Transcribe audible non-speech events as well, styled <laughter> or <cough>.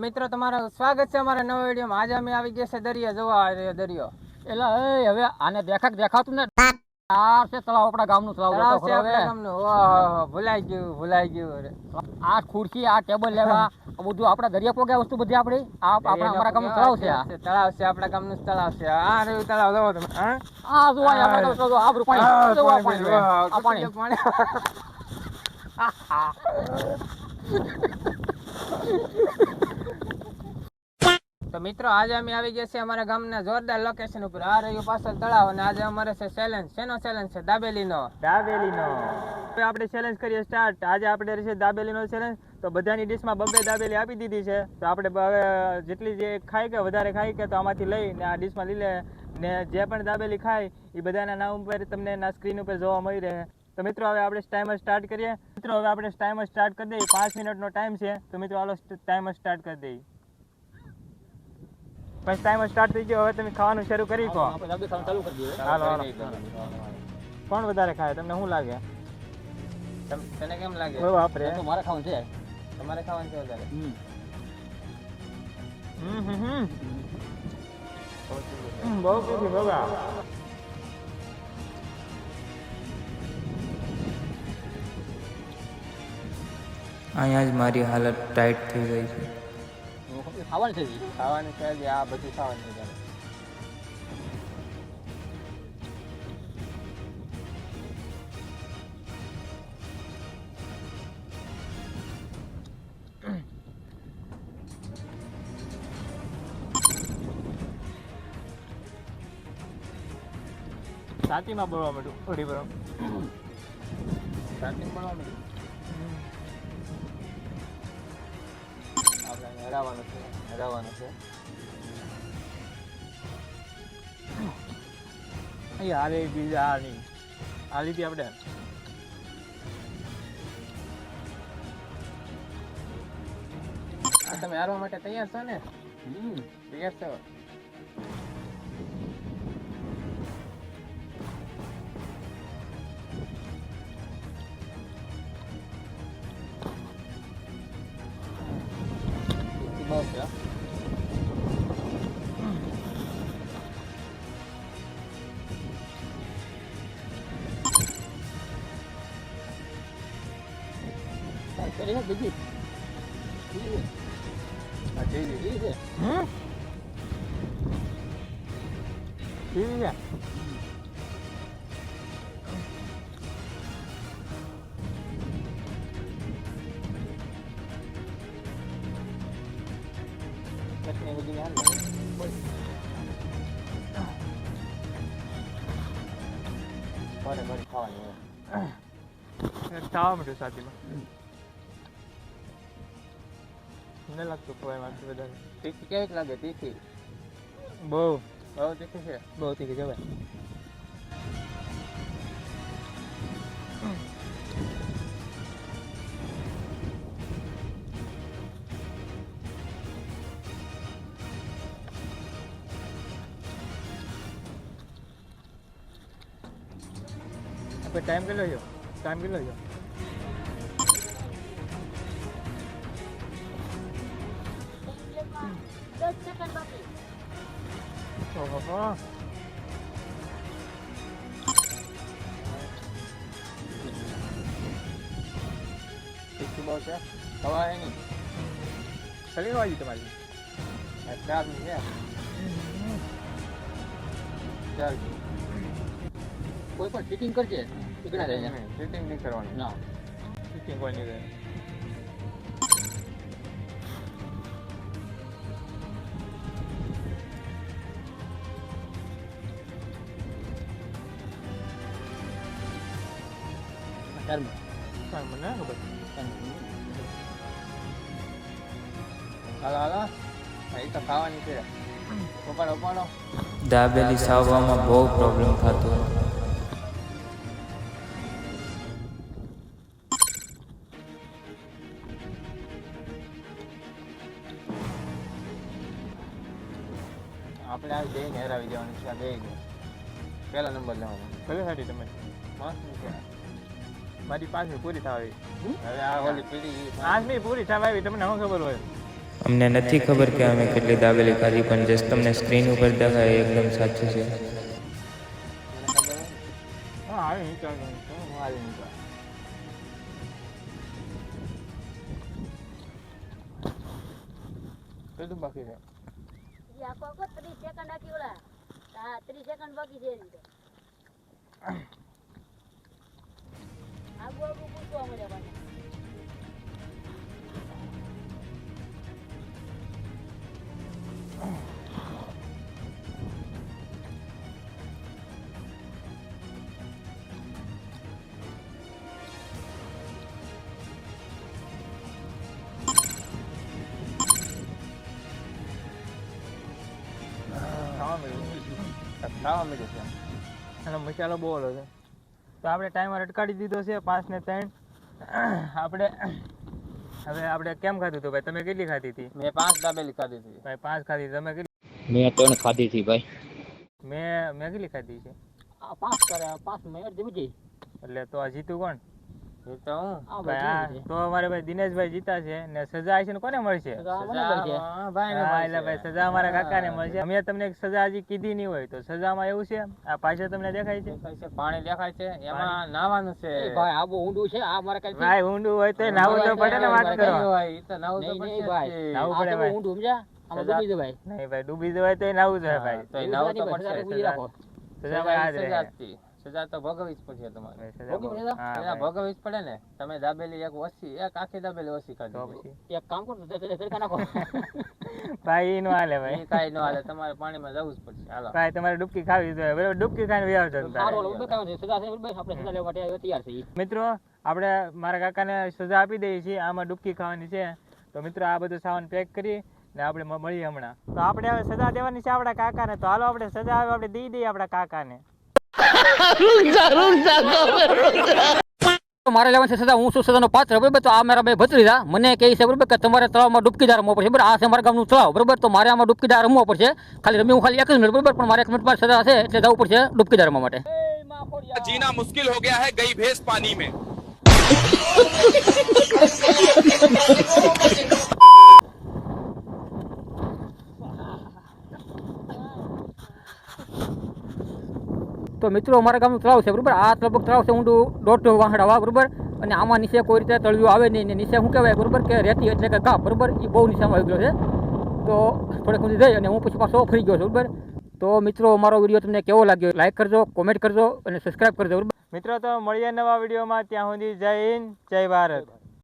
મિત્રો તમારું સ્વાગત છે અમારા નવા વિડીયોમાં. આજે અમે આવી ગયા છે દરિયા જોવા દરિયો. એટલે એ હવે આને દેખાક દેખાતું ને આ છે તળાવ આપણા ગામનું તળાવ છે હવે. ભૂલાઈ ગયું ભૂલાઈ ગયું. આ ખુરશી આ ટેબલ લેવા બધું આપણા દરિયા પોગ્યા વસ્તુ બધી આપણી. આ આપણા અમારા ગામનું તળાવ છે આ તળાવ છે આપણા ગામનું તળાવ છે. આ રહ્યું તળાવ જોવો તમે આ જોવા આપણા પાણી. આ પાણી, પાણી આ પાણી. પાણી. <laughs> <laughs> <laughs> મિત્રો, આજે અમે આવી ગયા છીએ અમારા ગામના જોરદાર લોકેશન ઉપર. આ રહ્યું પાછળ તળાવ અને આજે અમારે છે ચેલેન્જ શેનો ચેલેન્જ છે? દાબેલીનો. દાબેલીનો. હવે આપણે ચેલેન્જ કરીએ સ્ટાર્ટ આજે આપણે રહેશે દાબેલીનો ચેલેન્જ તો બધાની ડીશમાં બબ્બે દાબેલી આપી દીધી છે. તો આપણે હવે જેટલી જે ખાય કે વધારે ખાય કે તો આમાંથી લઈને આ ડીશમાં લઈ લે ને જે પણ દાબેલી ખાય એ બધાના નામ ઉપર તમને ના સ્ક્રીન ઉપર જોવા મળી રહે. તો મિત્રો, હવે આપણે ટાઈમર સ્ટાર્ટ કરીએ. મિત્રો, હવે આપણે ટાઈમર સ્ટાર્ટ કરી દઈએ. પાંચ મિનિટનો ટાઈમ છે. તો મિત્રો, હાલો ટાઈમર સ્ટાર્ટ કરી દઈએ. પછી ટાઈમ સ્ટાર્ટ થઈ ગયો હવે તમે ખાવાનું શરૂ કરી કહો ચાલુ કરી હાલો. કોણ વધારે ખાય તમને શું લાગે? તને કેમ લાગે? બહુ વાપરે મારે ખાવાનું છે. તમારે ખાવાનું છે વધારે. હમ. હમ હમ હમ. હમ, બહુ પીધી અહીંયા જ મારી હાલત ટાઈટ થઈ ગઈ છે. ખાવાનું છે ખાવાની છે આ બધું ખાવાની છે. છાતીમાં બળવા માંડ્યું થોડી બળવા છાતીમાં બળવા માંડ્યું? હરાવવાનું છે હરાવવાનું છે. અહીં હારે બીજા આ નહીં આ લીધી આપણે આ તમે હારવા માટે તૈયાર છો ને? તૈયાર છો? ઈ બહુ છે, હા. હા, કરી નાખ બીજી. બીજી. આ જઈ બીજી છે. હમ કેવી છે ચટણી બધી હાલ બરે બરે ખાવાની ખાવા માંડ્યું સાથીમાં મને લાગતું ખવાય મારથી વધારે તીખી કેવીક લાગે તીખી બહુ બહુ તીખી છે બહુ તીખી જવાય આપણે ટાઈમ કેટલો છે ટાઈમ કેટલો છે ઓહો તીખી બહુ છે ખવાય નહીં ચલી વાજી તમારી ચાર છે ચાર કોઈ પણ ફિટિંગ કરજે ટીકડા રહે છે. ફિટિંગ નહીં કરવાની. ના. ફિટિંગ કોઈ નહીં રહે. મને ખબર હાલો હાલો. એ તો ખાવાની છે. ઉપાડો ઉપાડો દાબેલી સાવવામાં બહુ પ્રોબ્લેમ થતો. આપણે આવી જઈને હેરાવી દેવાની છે આ બે પહેલા નંબર લેવાનો. કઈ સાડી તમે? મારી પાસે પૂરી થવા આવી. હવે આ ઓલી પીડી પાંચમી પૂરી થવા આવી તમને શું ખબર હોય? અમને નથી ખબર કે અમે કેટલી દાબેલી ખાધી પણ જસ્ટ તમને સ્ક્રીન ઉપર દેખાય એકદમ સાચું છે. હા બાકી આખો આખો 30 સેકન્ડ આખી ઓલા હા 30 સેકન્ડ બાકી છે એની તો. <coughs> આગુ આગુ પૂછવા મળે પાછા ખાવા મળ્યું છે. અને મસાલો બહુ ઓલો છે. તો આપણે ટાઈમર અટકાડી દીધો છે પાંચ ને ત્રણ. આપણે હવે આપણે કેમ ખાધું હતું ભાઈ? તમે કેટલી ખાધી હતી મેં પાંચ દાબેલી ખાધી હતી ભાઈ પાંચ ખાધી તમે કેટલી મેં ત્રણ ખાધી હતી ભાઈ. મેં મેં કેટલી ખાધી છે? આ પાંચ કરે પાંચ મેં જીતી એટલે તો આ જીતું કોણ? એ તો હું. આ ભાઈ આ તો અમારે ભાઈ દિનેશભાઈ જીતા છે. ને સજા છે ને કોને મળશે? સજા મને મળશે. હા, ભાઈ સજા અમારા કાકાને મળશે. અમે તમને સજા હજી કીધી નહીં હોય. તો સજામાં એવું છે આ પાછળ તમને દેખાય છે? પાણી દેખાય છે. એમાં નાવાનું છે. ભાઈ આ બહુ ઊંડું છે આ મારે કઈ ભાઈ ઊંડું હોય તો નાવું તો પડે ને વાત કરો નહીં નહીં ભાઈ. નાવું આ પડે તો બહુ ભાઈ. ઊંડું સમજ્યા? આમાં ડૂબી જવાય. નહીં ભાઈ ડૂબી જવાય તો નાવું જોઈએ ભાઈ. તો નાવું તો પડશે સજા- પૂરી સજા. ભાઈ આ જ રહે. સજા તો ભોગવવી જ પડશે તમારે. ભોગવવી જ પડે ને તમે દાબેલી એક ઓછી એક આખી દાબેલી ઓછી પછી એક કામ કરો નાખો ભાઈ નો હાલે ભાઈ એ નો હાલે તમારે પાણીમાં જવું જ પડશે હાલો ભાઈ તમારે ડૂબકી ખાવી જોઈએ બરાબર ડૂબકી ખાઈને વ્યાવ છો સારું હાલો, ઊભો થવાનું છે. સજા આપણે સજા લેવા માટે તૈયાર છીએ મિત્રો આપણે મારા કાકાને સજા આપી દઈએ છીએ આમાં ડૂબકી ખાવાની છે તો મિત્રો આ બધું સામાન પેક કરી ને આપણે મળીએ હમણાં તો આપણે હવે સજા દેવાની છે આપણા કાકાને તો હાલો આપણે સજા આવે આપણે દઈ દઈએ આપણા કાકાને મારે લેવાનું છે હું શું સદાનો પાત્ર, બરાબર? તો આ મારા બે ભત્રીજા, મને કહે છે, બરાબર, કે તમારે તળાવમાં ડૂબકીદાર રમવો પડશે, બરાબર? આ છે મારા ગામનું તળાવ, બરાબર? તો મારે આમાં ડૂબકીદાર રમવો પડશે. ખાલી રમી, હું ખાલી એક જ મિનિટ બરાબર? પણ મારે એક મિનિટ પાસે સદા છે એટલે જવું પડશે ડૂબકીદાર રમવા માટે. જીના મુશ્કિલ હો ગયા હે ગઈ ભેંસ પાણી મેં. મિત્રો, અમારા ગામનું તળાવ છે, બરાબર? આ લગભગ તળાવ છે, ઊંડું દોઢ વાહડ બરાબર? અને આમાં નીચે કોઈ રીતે તળિયું આવે નહીં ને નીચે શું કહેવાય, બરાબર? કે રેતી એટલે કે ઘા, બરાબર? એ બહુ નીચામાં આવી ગયો છે. તો થોડેક સુધી જઈ અને હું પછી પાછો ફરી ગયો છું, બરાબર? તો મિત્રો, અમારો વીડિયો તમને કેવો લાગ્યો, લાઈક કરજો, કોમેન્ટ કરજો અને સબસ્ક્રાઈબ કરજો, બરાબર? મિત્રો, તો મળીએ નવા વિડીયોમાં. ત્યાં સુધી જય હિન્દ, જય ભારત.